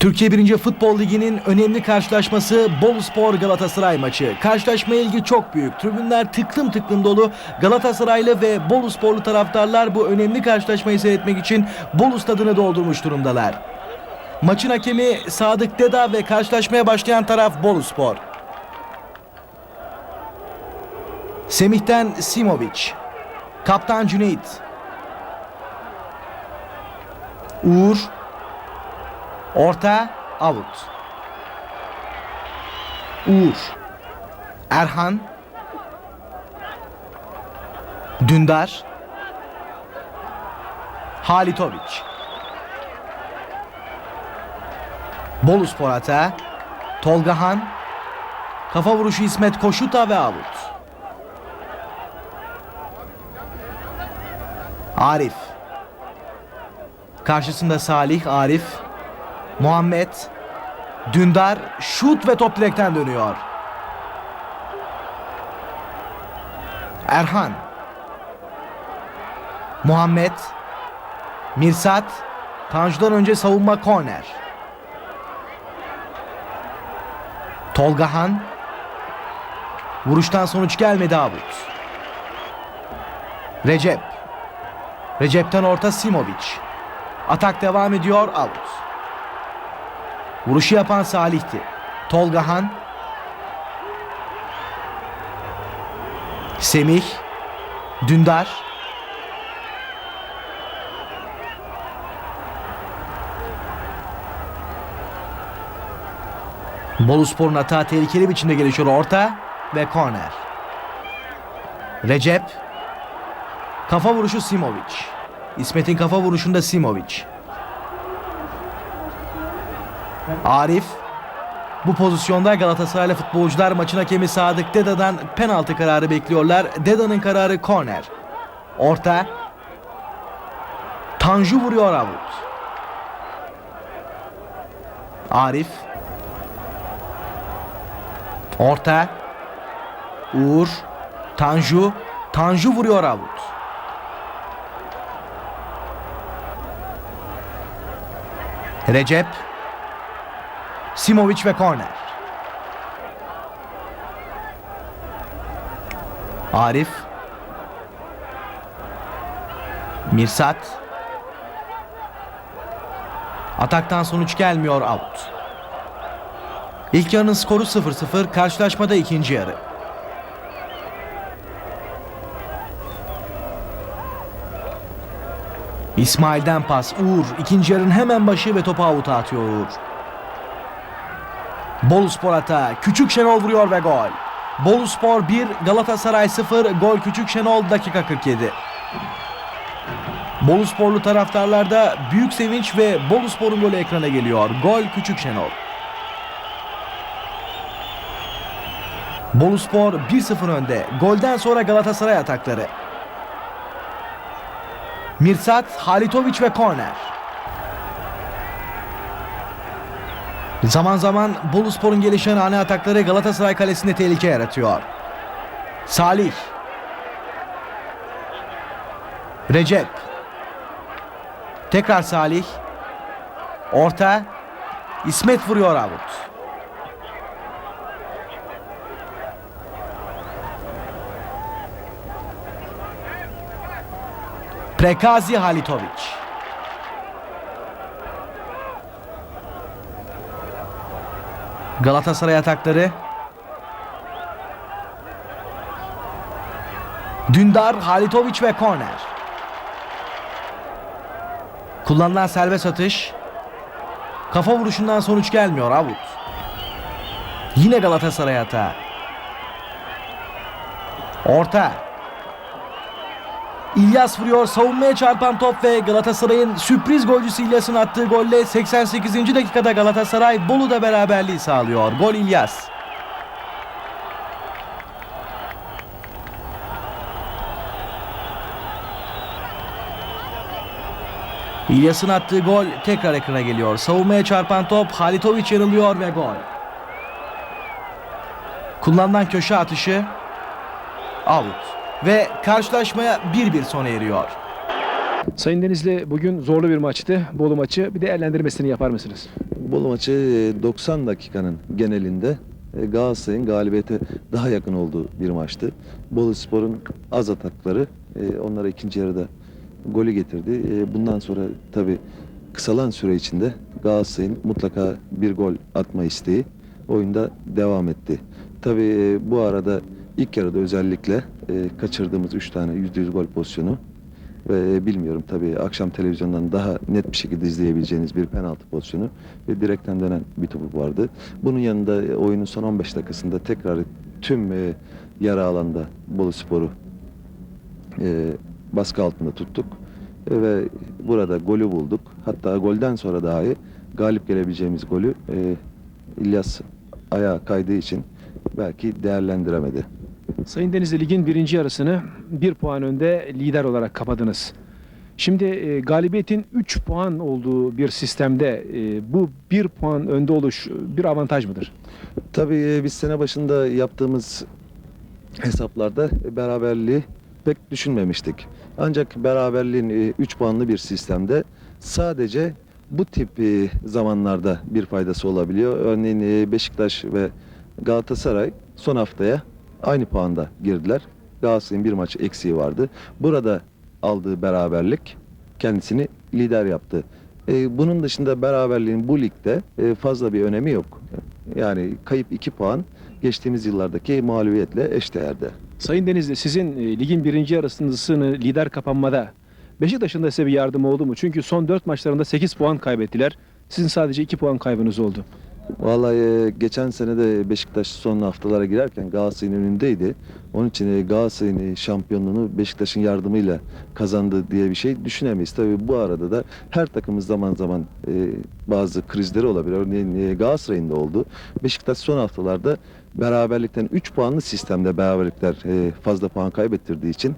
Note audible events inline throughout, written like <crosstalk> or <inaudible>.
Türkiye 1. Futbol Ligi'nin önemli karşılaşması Boluspor Galatasaray maçı. Karşılaşma ilgi çok büyük. Tribünler tıklım tıklım dolu. Galatasaraylı ve Bolusporlu taraftarlar bu önemli karşılaşmayı seyretmek için Bolu stadını doldurmuş durumdalar. Maçın hakemi Sadık Deda ve karşılaşmaya başlayan taraf Boluspor. Semih'ten Simovic. Kaptan Cüneyt. Uğur. Orta out. Uğur. Erhan. Dündar. Halitoviç. Boluspor atağı. Tolgahan. Kafa vuruşu İsmet Koşuta ve out. Arif. Karşısında Salih, Arif. Muhammed. Dündar şut ve top direkten dönüyor. Erhan. Muhammed. Mirsat. Tanju'dan önce savunma korner. Tolgahan. Vuruştan sonuç gelmedi Avut. Recep. Recep'ten orta Simovic. Atak devam ediyor out. Vuruşu yapan Salih'ti. Tolgahan. Semih. Dündar. Boluspor'un hata tehlikeli biçimde gelişiyor orta ve korner. Recep. Kafa vuruşu Simovic. İsmet'in kafa vuruşunda Simovic. Arif. Bu pozisyonda Galatasaraylı futbolcular maçın hakemi Sadık Deda'dan penaltı kararı bekliyorlar. Deda'nın kararı korner. Orta. Tanju vuruyor avut. Arif. Orta. Uğur. Tanju. Tanju vuruyor avut. Recep. Simovic ve korner. Arif. Mirsat. Ataktan sonuç gelmiyor out. İlk yarının skoru 0-0, karşılaşmada ikinci yarı. İsmail'den pas Uğur ikinci yarının hemen başı ve topu avuta atıyor Uğur. Boluspor atağı Küçük Şenol vuruyor ve gol. Boluspor 1 Galatasaray 0 gol Küçük Şenol dakika 47. Bolusporlu taraftarlarda büyük sevinç ve Boluspor'un golü ekrana geliyor. Gol Küçük Şenol. Boluspor 1-0 önde. Golden sonra Galatasaray atakları. Mirsat, Halitoviç ve korner. Zaman zaman Boluspor'un gelişen hane atakları Galatasaray kalesinde tehlike yaratıyor. Salih. Recep. Tekrar Salih. Orta. İsmet vuruyor avut. Prekazi Halitoviç. Galatasaray atakları. Dündar, Halitoviç ve korner. Kullanılan serbest atış. Kafa vuruşundan sonuç gelmiyor Avut. Yine Galatasaray hata. Orta. İlyas vuruyor savunmaya çarpan top ve Galatasaray'ın sürpriz golcüsü İlyas'ın attığı golle 88. dakikada Galatasaray Bolu'da beraberliği sağlıyor. Gol İlyas. İlyas'ın attığı gol tekrar ekrana geliyor. Savunmaya çarpan top Halitoviç yanılıyor ve gol. Kullanılan köşe atışı out. Ve karşılaşmaya 1-1 sona eriyor. Sayın Denizli bugün zorlu bir maçtı. Bolu maçı. Bir değerlendirmesini yapar mısınız? Bolu maçı e, 90 dakikanın genelinde e, Galatasaray'ın galibiyete daha yakın olduğu bir maçtı. Bolu Spor'un az atakları e, onlara ikinci yarıda golü getirdi. E, Bundan sonra tabii kısalan süre içinde Galatasaray'ın mutlaka bir gol atma isteği oyunda devam etti. Tabii e, bu arada ilk yarıda özellikle e, kaçırdığımız 3 tane %100 gol pozisyonu ve bilmiyorum tabii akşam televizyondan daha net bir şekilde izleyebileceğiniz bir penaltı pozisyonu ve direkten dönen bir topuk vardı. Bunun yanında e, oyunun son 15 dakikasında tekrar tüm e, yarı alanda Bolu Spor'u e, baskı altında tuttuk E, ve burada golü bulduk. Hatta golden sonra dahi galip gelebileceğimiz golü e, İlyas ayağa kaydığı için belki değerlendiremedi. Sayın Denizli Lig'in birinci yarısını bir puan önde lider olarak kapadınız. Şimdi e, galibiyetin 3 puan olduğu bir sistemde e, bu bir puan önde oluş bir avantaj mıdır? Tabii e, biz sene başında yaptığımız hesaplarda beraberliği pek düşünmemiştik. Ancak beraberliğin 3 puanlı bir sistemde sadece bu tip e, zamanlarda bir faydası olabiliyor. Örneğin e, Beşiktaş ve Galatasaray son haftaya aynı puanda girdiler. Galatasaray'ın bir maç eksiği vardı. Burada aldığı beraberlik kendisini lider yaptı. E, Bunun dışında beraberliğin bu ligde e, fazla bir önemi yok. Yani kayıp 2 puan geçtiğimiz yıllardaki mağlubiyetle eşdeğerde. Sayın Denizli sizin e, ligin birinci yarısını lider kapanmada Beşiktaş'ın da size bir yardım oldu mu? Çünkü son 4 maçlarında 8 puan kaybettiler. Sizin sadece 2 puan kaybınız oldu. Vallahi e, geçen sene de Beşiktaş son haftalara girerken Galatasaray'ın önündeydi. Onun için e, Galatasaray'ın e, şampiyonluğunu Beşiktaş'ın yardımıyla kazandı diye bir şey düşünemeyiz. Tabii bu arada da her takımız zaman zaman bazı krizleri olabilir. Örneğin Galatasaray'ın da oldu. Beşiktaş son haftalarda beraberlikten 3 puanlı sistemde beraberlikler fazla puan kaybettirdiği için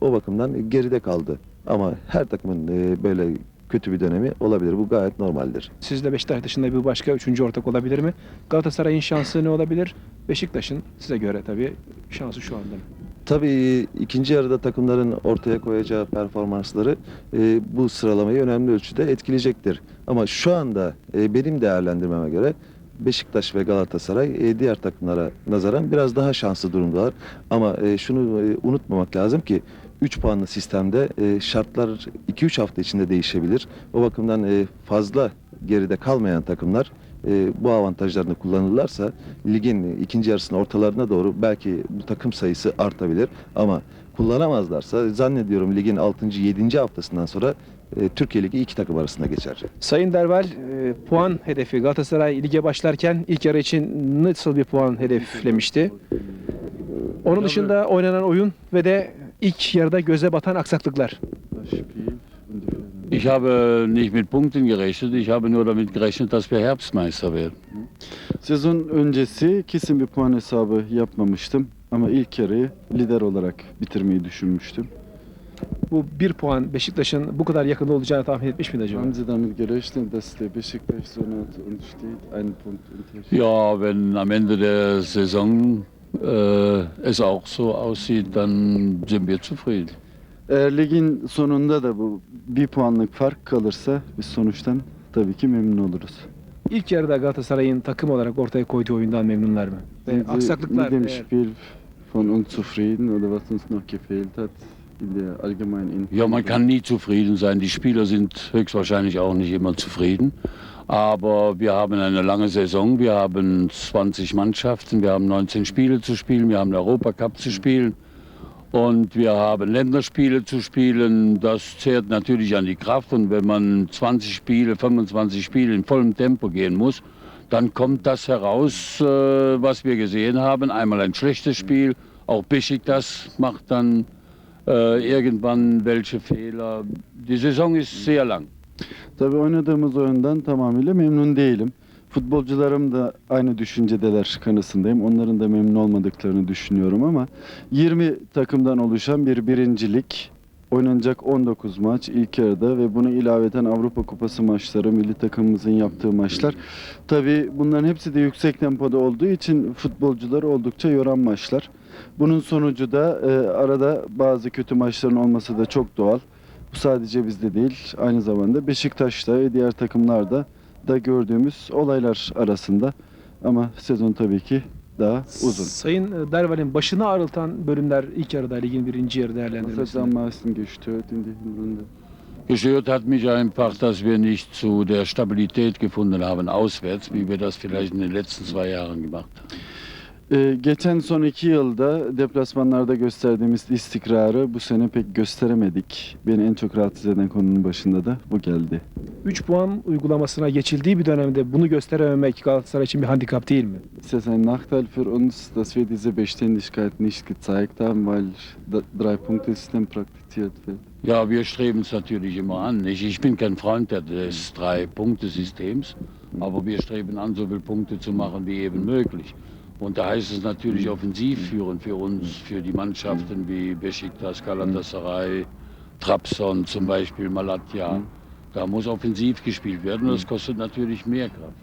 o bakımdan geride kaldı. Ama her takımın böyle kötü bir dönemi olabilir. Bu gayet normaldir. Sizle Beşiktaş dışında bir başka üçüncü ortak olabilir mi? Galatasaray'ın şansı ne olabilir? Beşiktaş'ın size göre tabii şansı şu anda. ne? Tabii ikinci yarıda takımların ortaya koyacağı performansları e, bu sıralamayı önemli ölçüde etkileyecektir. Ama şu anda e, benim değerlendirmeme göre Beşiktaş ve Galatasaray e, diğer takımlara nazaran biraz daha şanslı durumdalar. Ama e, şunu e, unutmamak lazım ki 3 puanlı sistemde e, şartlar 2-3 hafta içinde değişebilir. O bakımdan e, fazla geride kalmayan takımlar e, bu avantajlarını kullanırlarsa ligin ikinci yarısının ortalarına doğru belki bu takım sayısı artabilir ama kullanamazlarsa zannediyorum ligin 6. 7. haftasından sonra e, Türkiye Ligi iki takım arasında geçer. Sayın Derval e, puan hedefi Galatasaray lige başlarken ilk yarı için nasıl bir puan hedeflemişti? Onun dışında oynanan oyun ve de ilk yarıda göze batan aksaklıklar. Ich habe nicht mit Punkten gerechnet, ich habe nur damit gerechnet, dass wir Herbstmeister werden. Sezon öncesi kesin bir puan hesabı yapmamıştım ama ilk yarıyı lider olarak bitirmeyi düşünmüştüm. Bu bir puan Beşiktaş'ın bu kadar yakında olacağını tahmin etmiş miydi acaba? Haben Sie damit gerechnet, dass der Besiktas so nah uns steht? Ein Punkt Unterschied. Ja, wenn am Ende der Saison es auch so aussieht, dann sind wir zufrieden. Eğer ligin sonunda da bu bir puanlık fark kalırsa biz sonuçtan tabii ki memnun oluruz. İlk yarıda Galatasaray'ın takım olarak ortaya koyduğu oyundan memnunlar mı? Ve aksaklıklar mit dem eğer- Spiel von unzufrieden oder was uns noch gefehlt hat in der allgemeinen Info? Ja, man kann nie zufrieden sein. Die Spieler sind höchstwahrscheinlich auch nicht immer zufrieden. Aber wir haben eine lange Saison, wir haben 20 Mannschaften, wir haben 19 Spiele zu spielen, wir haben den Europacup zu spielen und wir haben Länderspiele zu spielen. Das zehrt natürlich an die Kraft und wenn man 20 Spiele, 25 Spiele in vollem Tempo gehen muss, dann kommt das heraus, äh, was wir gesehen haben. Einmal ein schlechtes Spiel, auch Besiktas macht dann äh, irgendwann welche Fehler. Die Saison ist sehr lang. Tabii oynadığımız oyundan tamamıyla memnun değilim. Futbolcularım da aynı düşüncedeler kanısındayım. Onların da memnun olmadıklarını düşünüyorum ama 20 takımdan oluşan bir birincilik oynanacak 19 maç ilk yarıda ve bunu ilaveten Avrupa Kupası maçları, milli takımımızın yaptığı maçlar. Tabii bunların hepsi de yüksek tempoda olduğu için futbolcuları oldukça yoran maçlar. Bunun sonucu da e, arada bazı kötü maçların olması da çok doğal. Bu sadece bizde değil, aynı zamanda Beşiktaş'ta ve diğer takımlar da gördüğümüz olaylar arasında. Ama sezon tabii ki daha uzun. Sayın e, Derval'in başını ağrıltan bölümler ilk yarıda ligin birinci yarı değerlendirmesinde. am meisten gestört in der Hinrunde? Gestört hat mich einfach, dass wir nicht zu der Stabilität gefunden haben auswärts, wie wir das vielleicht in den letzten zwei Jahren gemacht haben. Ee, geçen son iki yılda deplasmanlarda gösterdiğimiz istikrarı bu sene pek gösteremedik. Beni en çok rahatsız eden konunun başında da bu geldi. 3 puan uygulamasına geçildiği bir dönemde bunu gösterememek Galatasaray için bir handikap değil mi? Ist das ein Nachteil für uns, dass wir diese Beständigkeit nicht gezeigt haben, weil das Drei-Punkte-System praktiziert wird? Ja, wir streben es natürlich immer an. Nicht? Ich bin kein Freund des Drei-Punkte-Systems, aber wir streben an, so viele Punkte zu machen wie eben möglich. Und da heißt es natürlich offensiv führen für uns, für die Mannschaften wie Besiktas, Galatasaray, Trabzon zum Beispiel, Malatya. Da muss offensiv gespielt werden und das kostet natürlich mehr Kraft.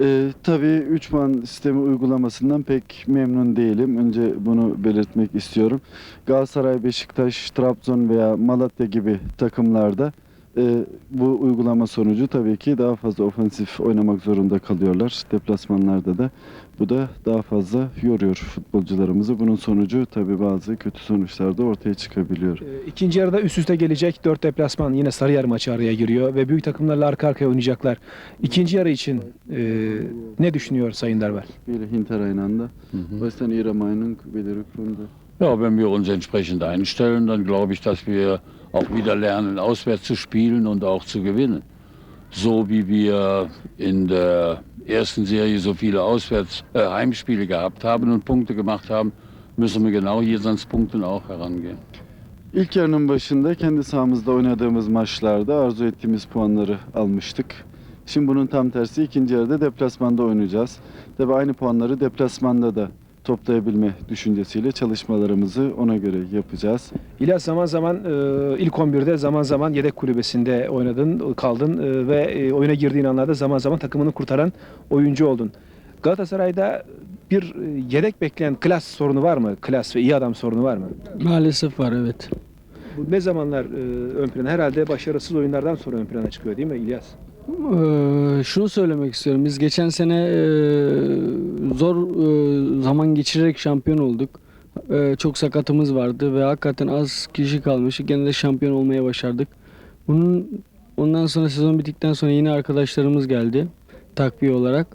Ee, tabii 3 puan sistemi uygulamasından pek memnun değilim. Önce bunu belirtmek istiyorum. Galatasaray, Beşiktaş, Trabzon veya Malatya gibi takımlarda e, bu uygulama sonucu tabii ki daha fazla ofensif oynamak zorunda kalıyorlar. Deplasmanlarda da bu da daha fazla yoruyor futbolcularımızı. Bunun sonucu tabii bazı kötü sonuçlar da ortaya çıkabiliyor. E, İkinci yarıda üst üste gelecek 4 deplasman yine Sarıyer maçı araya giriyor ve büyük takımlarla arka arkaya oynayacaklar. İkinci yarı için e, ne düşünüyor Sayın Derval? Spiele hintereinander. Was ist denn Ihre Meinung über die Rückrunde? Ja, wenn wir uns entsprechend einstellen, dann glaube ich, dass wir auch wieder lernen, auswärts zu spielen und auch zu gewinnen. So wie wir in der ersten Serie so viele Auswärts äh, gehabt haben und Punkte gemacht haben, müssen wir genau hier ans Punkten auch herangehen. İlk yarının başında kendi sahamızda oynadığımız maçlarda arzu ettiğimiz puanları almıştık. Şimdi bunun tam tersi ikinci yarıda deplasmanda oynayacağız. Tabi aynı puanları deplasmanda da toplayabilme düşüncesiyle çalışmalarımızı ona göre yapacağız. İlyas zaman zaman e, ilk 11'de zaman zaman yedek kulübesinde oynadın, kaldın e, ve e, oyuna girdiğin anlarda zaman zaman takımını kurtaran oyuncu oldun. Galatasaray'da bir e, yedek bekleyen klas sorunu var mı? Klas ve iyi adam sorunu var mı? Maalesef var evet. Bu ne zamanlar e, ön plana? Herhalde başarısız oyunlardan sonra ön plana çıkıyor değil mi İlyas? Ee, şunu söylemek istiyorum. Biz geçen sene e, zor e, zaman geçirerek şampiyon olduk. E, çok sakatımız vardı ve hakikaten az kişi kalmış. Gene de şampiyon olmaya başardık. Bunun ondan sonra sezon bittikten sonra yine arkadaşlarımız geldi takviye olarak.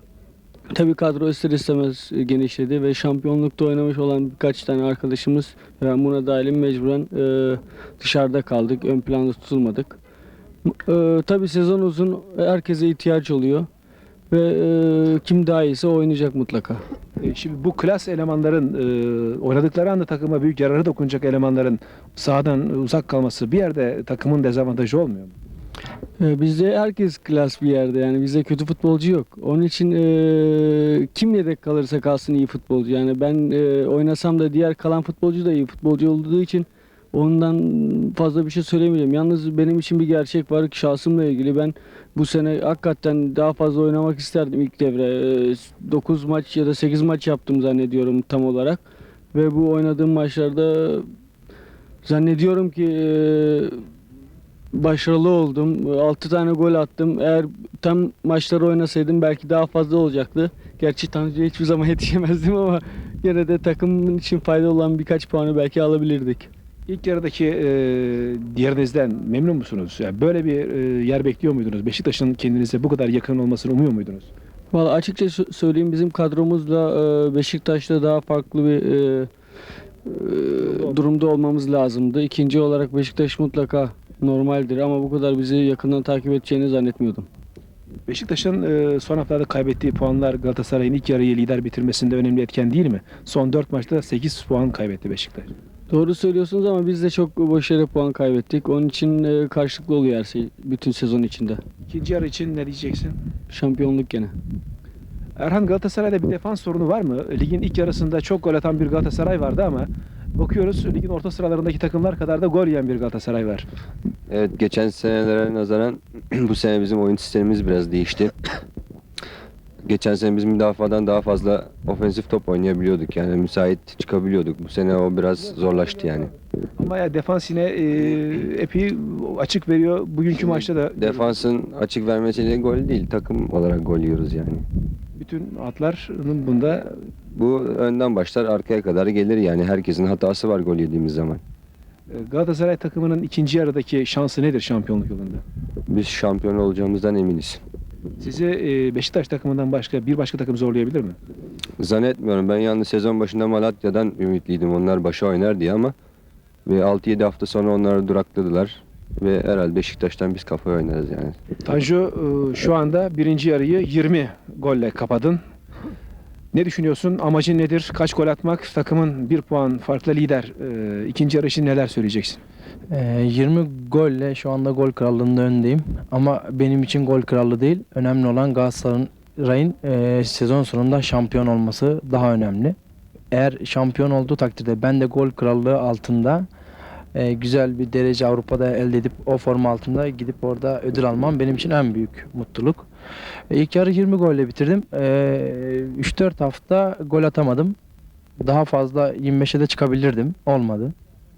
Tabii kadro ister istemez genişledi ve şampiyonlukta oynamış olan birkaç tane arkadaşımız ben buna dahilim mecburen e, dışarıda kaldık. Ön planda tutulmadık. Ee, tabii sezon uzun. Herkese ihtiyaç oluyor. Ve e, kim daha iyiyse oynayacak mutlaka. E, Şimdi bu klas elemanların e, oynadıkları anda takıma büyük yararı dokunacak elemanların sahadan uzak kalması bir yerde takımın dezavantajı olmuyor mu? Ee, bizde herkes klas bir yerde yani bizde kötü futbolcu yok. Onun için e, kim yedek kalırsa kalsın iyi futbolcu. Yani ben e, oynasam da diğer kalan futbolcu da iyi futbolcu olduğu için ondan fazla bir şey söylemeyeceğim. Yalnız benim için bir gerçek var ki şahsımla ilgili ben bu sene hakikaten daha fazla oynamak isterdim ilk devre. 9 maç ya da 8 maç yaptım zannediyorum tam olarak. Ve bu oynadığım maçlarda zannediyorum ki e, başarılı oldum. 6 tane gol attım. Eğer tam maçları oynasaydım belki daha fazla olacaktı. Gerçi Tanrı'ya hiçbir zaman <laughs> yetişemezdim ama gene de takımın için faydalı olan birkaç puanı belki alabilirdik. İlk yarıdaki e, yerinizden memnun musunuz? Yani böyle bir e, yer bekliyor muydunuz? Beşiktaş'ın kendinize bu kadar yakın olmasını umuyor muydunuz? Valla açıkça sö- söyleyeyim bizim kadromuzla e, Beşiktaş'ta daha farklı bir e, e, durumda olmamız lazımdı. İkinci olarak Beşiktaş mutlaka normaldir ama bu kadar bizi yakından takip edeceğini zannetmiyordum. Beşiktaş'ın e, son haftalarda kaybettiği puanlar Galatasaray'ın ilk yarıyı lider bitirmesinde önemli etken değil mi? Son 4 maçta 8 puan kaybetti Beşiktaş. Doğru söylüyorsunuz ama biz de çok boş yere puan kaybettik. Onun için e, karşılıklı oluyor her şey bütün sezon içinde. İkinci yarı için ne diyeceksin? Şampiyonluk gene. Erhan Galatasaray'da bir defans sorunu var mı? Ligin ilk yarısında çok gol atan bir Galatasaray vardı ama bakıyoruz ligin orta sıralarındaki takımlar kadar da gol yiyen bir Galatasaray var. Evet geçen senelere nazaran <clears throat> bu sene bizim oyun sistemimiz biraz değişti. Geçen sene biz müdafadan daha fazla ofensif top oynayabiliyorduk. Yani müsait çıkabiliyorduk. Bu sene o biraz zorlaştı yani. Ama ya defans yine e, epey açık veriyor. Bugünkü maçta da Defansın açık vermesiyle gol değil, takım olarak gol yiyoruz yani. bütün hatların bunda Bu önden başlar arkaya kadar gelir yani. Herkesin hatası var gol yediğimiz zaman. e, Galatasaray takımının ikinci yarıdaki şansı nedir şampiyonluk yolunda? Biz şampiyon olacağımızdan eminiz. Sizi e, Beşiktaş takımından başka bir başka takım zorlayabilir mi? Zannetmiyorum. Ben yalnız sezon başında Malatya'dan ümitliydim. Onlar başa oynar diye ama ve 6-7 hafta sonra onları durakladılar. Ve herhalde Beşiktaş'tan biz kafaya oynarız yani. Tanju e, şu anda birinci yarıyı 20 golle kapadın. Ne düşünüyorsun? Amacın nedir? Kaç gol atmak? Takımın bir puan farklı lider. E, ikinci yarı neler söyleyeceksin? Ee, 20 golle şu anda gol krallığında öndeyim. Ama benim için gol krallığı değil. Önemli olan Galatasaray'ın e, sezon sonunda şampiyon olması daha önemli. Eğer şampiyon olduğu takdirde ben de gol krallığı altında e, güzel bir derece Avrupa'da elde edip o forma altında gidip orada ödül almam benim için en büyük mutluluk. E, ilk yarı 20 golle bitirdim. E, 3-4 hafta gol atamadım. Daha fazla 25'e de çıkabilirdim. Olmadı.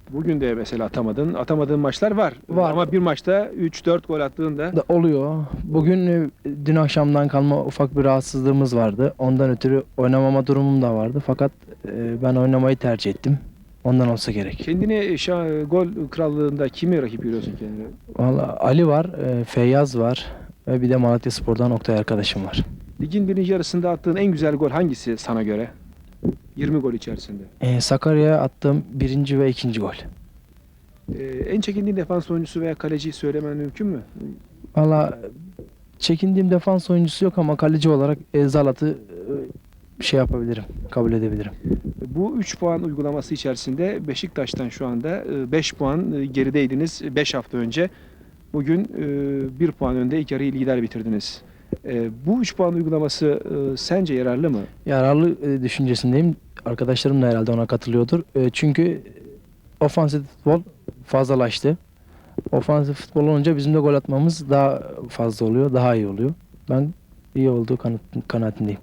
Bugün de mesela atamadın. Atamadığın maçlar var. Var. Ama bir maçta 3-4 gol attığında da oluyor. Bugün e, dün akşamdan kalma ufak bir rahatsızlığımız vardı. Ondan ötürü oynamama durumum da vardı. Fakat e, ben oynamayı tercih ettim. Ondan olsa gerek. kendini şa- gol krallığında kimi rakip görüyorsun kendine? Valla Ali var, e, Feyyaz var ve bir de Malatya Spor'dan Oktay arkadaşım var. Ligin birinci yarısında attığın en güzel gol hangisi sana göre? 20 gol içerisinde. E, Sakarya'ya attığım birinci ve ikinci gol. Ee, en çekindiğin defans oyuncusu veya kaleci söylemen mümkün mü? Valla çekindiğim defans oyuncusu yok ama kaleci olarak e, Zalat'ı e, şey yapabilirim, kabul edebilirim. Bu 3 puan uygulaması içerisinde Beşiktaş'tan şu anda 5 puan e, gerideydiniz 5 hafta önce. Bugün 1 puan önde ilk yarıyı lider bitirdiniz. E, Bu 3 puan uygulaması e, sence yararlı mı? yararlı e, düşüncesindeyim. Arkadaşlarım da herhalde ona katılıyordur. E, çünkü ofansif futbol fazlalaştı. Ofansif futbol olunca bizim de gol atmamız daha fazla oluyor, daha iyi oluyor. Ben iyi olduğu kanaatindeyim.